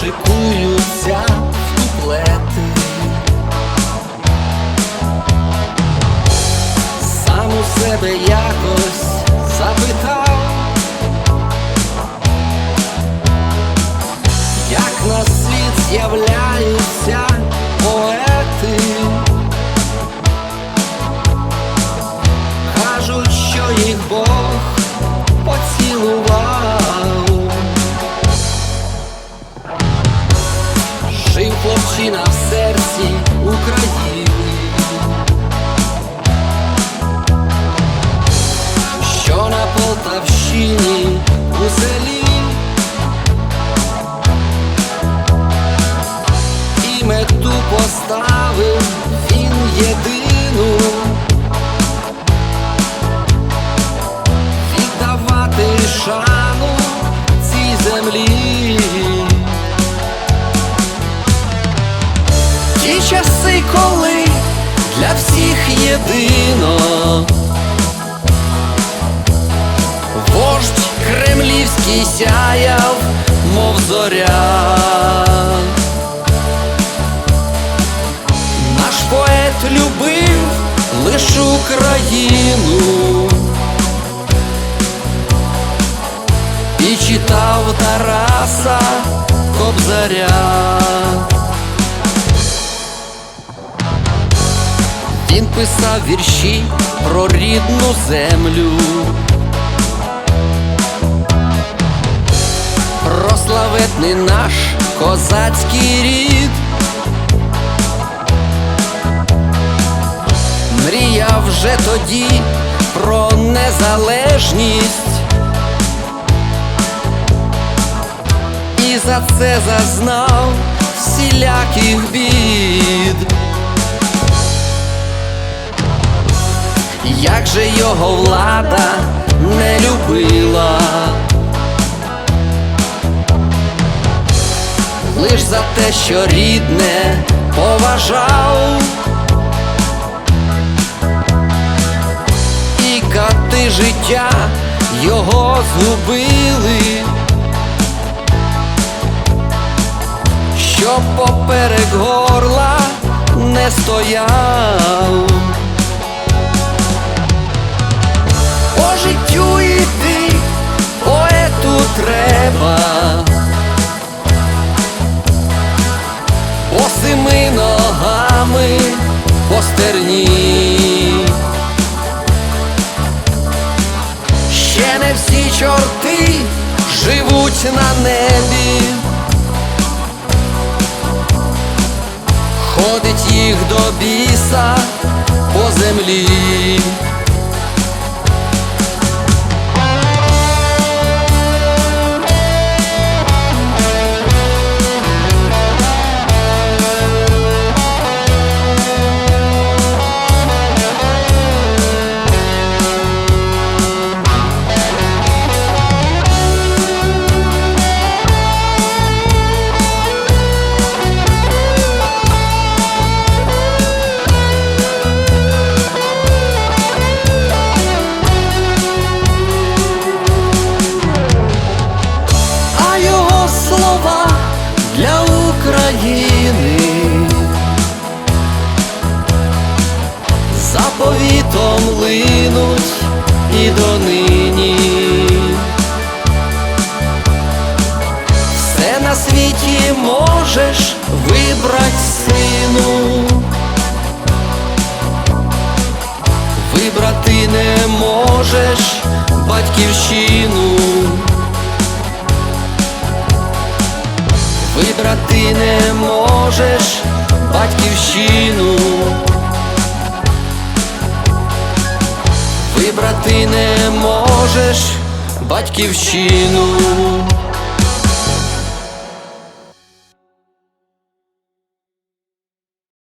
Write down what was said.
шикуються куплети. Сам у себе якось запитав, як на світ з'являються поети. Кажуть, що їх Бог хлопчина в серці України, що на Полтавщині у селі і мету поставив він єдину. Коли для всіх єдино вождь кремлівський сяяв, мов зоря. Наш поет любив лиш Україну. і читав Тараса Кобзаря. Писав вірші про рідну землю, про славетний наш козацький рід. Мріяв вже тоді про незалежність. і за це зазнав всіляких бід. Як же його влада не любила, лиш за те, що рідне поважав, і кати життя його згубили. Щоб поперек горла не стояв. Стерні. Ще не всі чорти живуть на небі. Ходить їх до біса по землі. Заповітом линуть і донині. Все на світі можеш вибрать сину. Вибрати не можеш батьківщину. Вибрати не можеш батьківщину. Вибрати не можеш батьківщину.